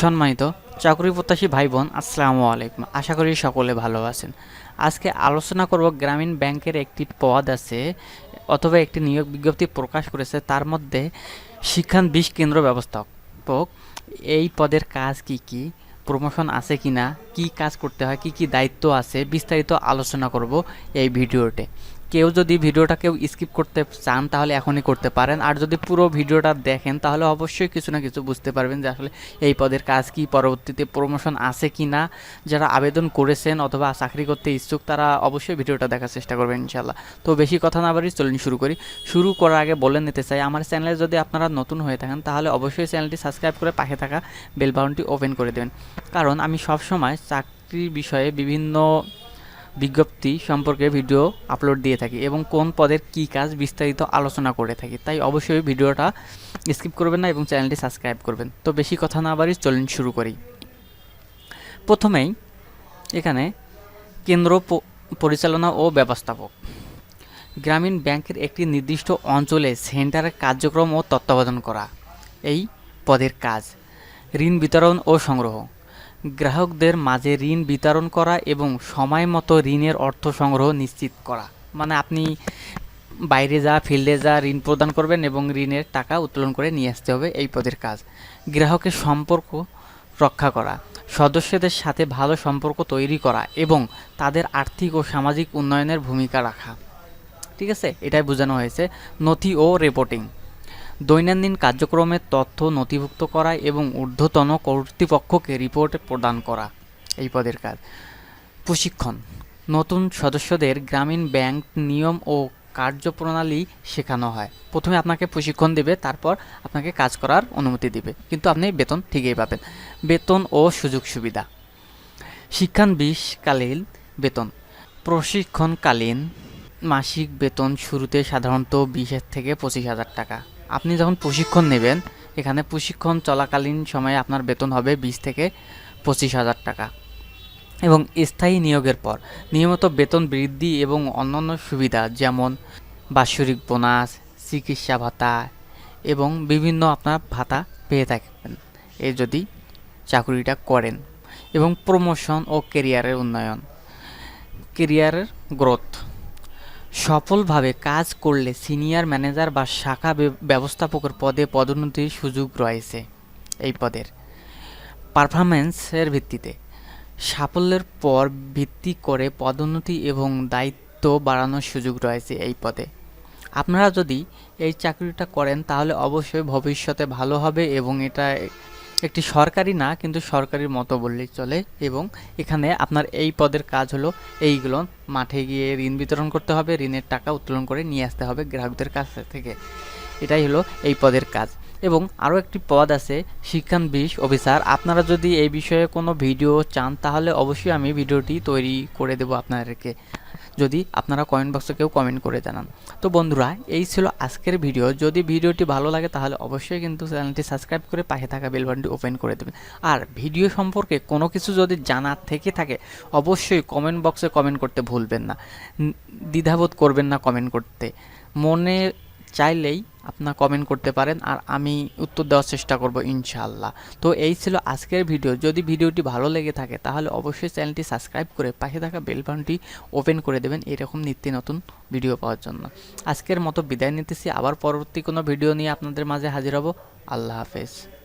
সম্মানিত চাকরি প্রত্যাশী ভাই বোন আসসালামু আলাইকুম। আশা করি সকলে ভালো আছেন। আজকে আলোচনা করব গ্রামীণ ব্যাংকের একটি পদ আছে, অথবা একটি নিয়োগ বিজ্ঞপ্তি প্রকাশ করেছে, তার মধ্যে শিক্ষান বিশ কেন্দ্র ব্যবস্থাপক, এই পদের কাজ কি কি, প্রমোশন আছে কি না কী কাজ করতে হয়, কি কি দায়িত্ব আছে, বিস্তারিত আলোচনা করব এই ভিডিওতে। কেউ যদি ভিডিওটা কেউ স্কিপ করতে চান, তাহলে এখনই করতে পারেন। আর যদি পুরো ভিডিওটা দেখেন, তাহলে অবশ্যই কিছু না কিছু বুঝতে পারবেন যে আসলে এই পদের কাজ কি, পরবর্তীতে প্রমোশন আছে কি না যারা আবেদন করেছেন অথবা চাকরি করতে ইচ্ছুক, তারা অবশ্যই ভিডিওটা দেখার চেষ্টা করবেন ইনশাল্লাহ তো বেশি কথা না বাড়ি চলুন শুরু করি। শুরু করার আগে বলে নিতে চাই, আমার চ্যানেলে যদি আপনারা নতুন হয়ে থাকেন, তাহলে অবশ্যই চ্যানেলটি সাবস্ক্রাইব করে পাশে থাকা বেল বাটনটি ওপেন করে দেবেন। কারণ আমি সবসময় চাকরির বিষয়ে বিভিন্ন বিজ্ঞপ্তি সম্পর্কে ভিডিও আপলোড দিয়ে থাকি এবং কোন পদের কী কাজ বিস্তারিত আলোচনা করে থাকি, তাই অবশ্যই ভিডিওটা স্কিপ করবেন না এবং চ্যানেলটি সাবস্ক্রাইব করবেন। তো বেশি কথা না বাড়ি চলুন শুরু করি। প্রথমেই এখানে কেন্দ্র পরিচালনা ও ব্যবস্থাপক। গ্রামীণ ব্যাংকের একটি নির্দিষ্ট অঞ্চলে সেন্টারের কার্যক্রম ও তত্ত্বাবধান করা, এই পদের কাজ। ঋণ বিতরণ ও সংগ্রহ। গ্রাহকদের মাঝে ঋণ বিতরণ করা এবং সময় মতো ঋণের অর্থ সংগ্রহ নিশ্চিত করা। মানে আপনি বাইরে যা ফিল্ডে যা ঋণ প্রদান করবেন এবং ঋণের টাকা উত্তোলন করে নিয়ে আসতে হবে, এই পদের কাজ। গ্রাহকের সম্পর্ক রক্ষা করা, সদস্যদের সাথে ভালো সম্পর্ক তৈরি করা এবং তাদের আর্থিক ও সামাজিক উন্নয়নের ভূমিকা রাখা। ঠিক আছে? এটাই বোঝানো হয়েছে নথি ও রিপোর্টিং দৈনন্দিন কার্যক্রমের তথ্য নথিভুক্ত করা এবং ঊর্ধ্বতন কর্তৃপক্ষকে রিপোর্ট প্রদান করা। এই পদের কাজ। প্রশিক্ষণ। নতুন সদস্যদের গ্রামীণ ব্যাংক নিয়ম ও কার্যপ্রণালী শেখানো হয়। প্রথমে আপনাকে প্রশিক্ষণ দেবে, তারপর আপনাকে কাজ করার অনুমতি দেবে। কিন্তু আপনি বেতন ঠিকই পাবেন। বেতন ও সুযোগ সুবিধা। শিক্ষানবিশকালীন বেতন। প্রশিক্ষণকালীন মাসিক বেতন শুরুতে সাধারণত বিশ থেকে পঁচিশ হাজার টাকা। আপনি যখন প্রশিক্ষণ নেবেন, এখানে প্রশিক্ষণ চলাকালীন সময়ে আপনার বেতন হবে বিশ থেকে পঁচিশ হাজার টাকা। এবং স্থায়ী নিয়োগের পর নিয়মিত বেতন বৃদ্ধি এবং অন্যান্য সুবিধা যেমন বাৎসরিক বোনাস, চিকিৎসা ভাতা এবং বিভিন্ন আপনার ভাতা পেয়ে থাকবেন। এ যদি চাকুরিটা করেন এবং প্রমোশন ও কেরিয়ারের উন্নয়ন। কেরিয়ারের গ্রোথ। সফলভাবে কাজ করলে সিনিয়র ম্যানেজার বা শাখা ব্য- ব্যবস্থাপকের পদে পদোন্নতির সুযোগ রয়েছে এই পদের। পারফরম্যান্সের ভিত্তিতে সাফল্যের পর ভিত্তি করে পদোন্নতি এবং দায়িত্ব বাড়ানোর সুযোগ রয়েছে এই পদে। আপনারা যদি এই চাকরিটা করেন তাহলে অবশ্যই ভবিষ্যতে ভালো হবে এবং এটা একটি সরকারি না, কিন্তু সরকারির মতো বললেই চলে এবং এখানে আপনার এই পদের কাজ হলো এইগুলো। মাঠে গিয়ে ঋণ বিতরণ করতে হবে, ঋণের টাকা উত্তোলন করে নিয়ে আসতে হবে গ্রাহকদের কাছ থেকে। এটাই হলো এই পদের কাজ। এবং আরও একটি পদ আছে, শিক্ষানবিশ অফিসার। আপনারা যদি এই বিষয়ে কোনো ভিডিও চান, তাহলে অবশ্যই আমি ভিডিওটি তৈরি করে দেবো আপনাদেরকে। যদি আপনারা কমেন্ট বক্সে কেউ কমেন্ট করে জানান। তো বন্ধুরা, এই ছিল আজকের ভিডিও। যদি ভিডিওটি ভালো লাগে তাহলে অবশ্যই কিন্তু চ্যানেলটি সাবস্ক্রাইব করে পাশে থাকা বেল বাটনটি ওপেন করে দেবেন। আর ভিডিও সম্পর্কে কোনো কিছু যদি জানার থেকে থাকে, অবশ্যই কমেন্ট বক্সে কমেন্ট করতে ভুলবেন না। দ্বিধাবোধ করবেন না কমেন্ট করতে। মনে চাইলেই আপনার কমেন্ট করতে পারেন আর আমি উত্তর দেওয়ার চেষ্টা করব ইনশাআল্লাহ। তো এই ছিল আজকের ভিডিও। যদি ভিডিওটি ভালো লেগে থাকে তাহলে অবশ্যই চ্যানেলটি সাবস্ক্রাইব করে পাশে থাকা বেল বাটনটি ওপেন করে দেবেন এরকম নিত্য নতুন ভিডিও পাওয়ার জন্য। আজকের মতো বিদায় নিতেছি। আবার পরবর্তী কোনো ভিডিও নিয়ে আপনাদের মাঝে হাজির হব। আল্লাহ হাফেজ।